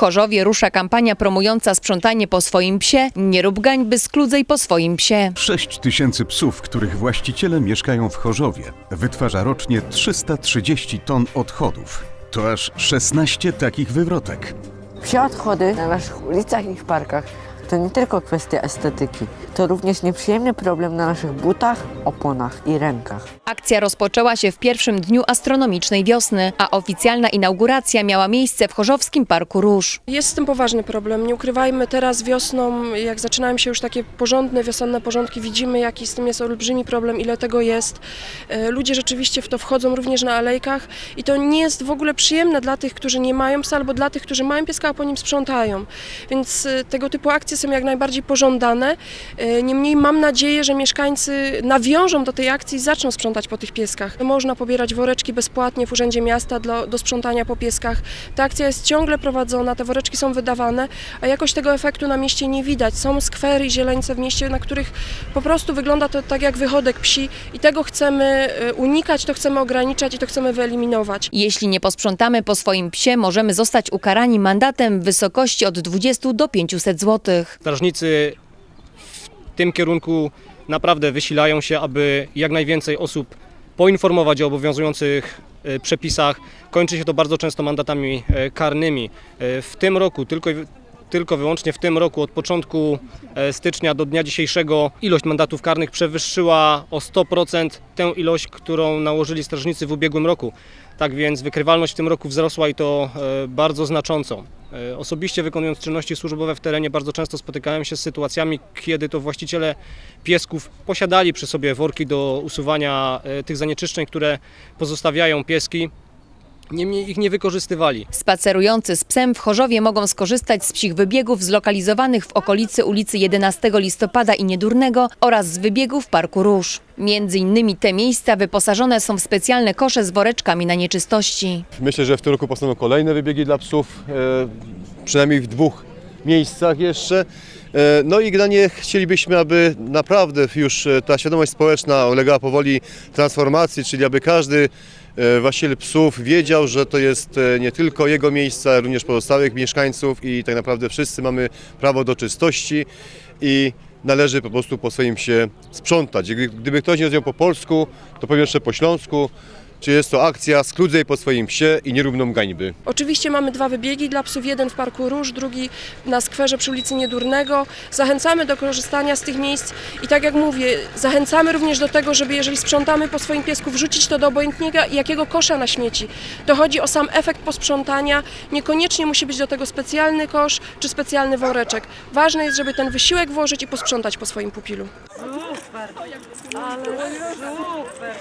Chorzowie rusza kampania promująca sprzątanie po swoim psie. Nie rób gańby, skludzej po swoim psie. 6 tysięcy psów, których właściciele mieszkają w Chorzowie, wytwarza rocznie 330 ton odchodów. To aż 16 takich wywrotek. Psie odchody na naszych ulicach i w parkach to nie tylko kwestia estetyki, to również nieprzyjemny problem na naszych butach, oponach i rękach. Akcja rozpoczęła się w pierwszym dniu astronomicznej wiosny, a oficjalna inauguracja miała miejsce w Chorzowskim Parku Róż. Jest z tym poważny problem. Nie ukrywajmy, teraz wiosną, jak zaczynają się już takie porządne, wiosenne porządki, widzimy, jaki z tym jest olbrzymi problem, ile tego jest. E, Ludzie rzeczywiście w to wchodzą również na alejkach i to nie jest w ogóle przyjemne dla tych, którzy nie mają psa, albo dla tych, którzy mają pieska, a po nim sprzątają. Więc e, tego typu akcje są jak najbardziej pożądane. E, Niemniej mam nadzieję, że mieszkańcy nawiążą do tej akcji i zaczną sprzątać po tych pieskach. Można pobierać woreczki bezpłatnie w Urzędzie Miasta dla, do sprzątania po pieskach. Ta akcja jest ciągle prowadzona, te woreczki są wydawane, a jakoś tego efektu na mieście nie widać. Są skwery i zieleńce w mieście, na których po prostu wygląda to tak jak wychodek psi i tego chcemy e, unikać, to chcemy ograniczać i to chcemy wyeliminować. Jeśli nie posprzątamy po swoim psie, możemy zostać ukarani mandatem w wysokości od 20 do 500 zł. Strażnicy w tym kierunku naprawdę wysilają się, aby jak najwięcej osób poinformować o obowiązujących e, przepisach. Kończy się to bardzo często mandatami e, karnymi. E, W tym roku, tylko, tylko wyłącznie w tym roku, od początku e, stycznia do dnia dzisiejszego, ilość mandatów karnych przewyższyła o 100% tę ilość, którą nałożyli strażnicy w ubiegłym roku. Tak więc wykrywalność w tym roku wzrosła i to e, bardzo znacząco. E, Osobiście wykonując czynności służbowe w terenie bardzo często spotykałem się z sytuacjami, kiedy to właściciele piesków posiadali przy sobie worki do usuwania tych zanieczyszczeń, które pozostawiają pieski. Niemniej ich nie wykorzystywali. Spacerujący z psem w Chorzowie mogą skorzystać z psich wybiegów zlokalizowanych w okolicy ulicy 11 listopada i Niedurnego oraz z wybiegów Parku Róż. Między innymi te miejsca wyposażone są w specjalne kosze z woreczkami na nieczystości. Myślę, że w tym roku powstaną kolejne wybiegi dla psów, e, przynajmniej w dwóch miejscach jeszcze. E, No i generalnie chcielibyśmy, aby naprawdę już e, ta świadomość społeczna ulegała powoli transformacji, czyli aby każdy e, właściciel psów wiedział, że to jest nie tylko jego miejsce, ale również pozostałych mieszkańców i tak naprawdę wszyscy mamy prawo do czystości i należy po prostu po swoim się sprzątać. Gdy- Gdyby ktoś nie rozumiał po polsku, to powiem jeszcze po śląsku, czy jest to akcja skludzej po swoim psie i nierówną gańby. Oczywiście mamy dwa wybiegi dla psów, jeden w Parku Róż, drugi na skwerze przy ulicy Niedurnego. Zachęcamy do korzystania z tych miejsc i tak jak mówię, zachęcamy również do tego, żeby jeżeli sprzątamy po swoim piesku, wrzucić to do obojętnego jakiego kosza na śmieci. To chodzi o sam efekt posprzątania, niekoniecznie musi być do tego specjalny kosz czy specjalny woreczek. Ważne jest, żeby ten wysiłek włożyć i posprzątać po swoim pupilu. Super, ale super.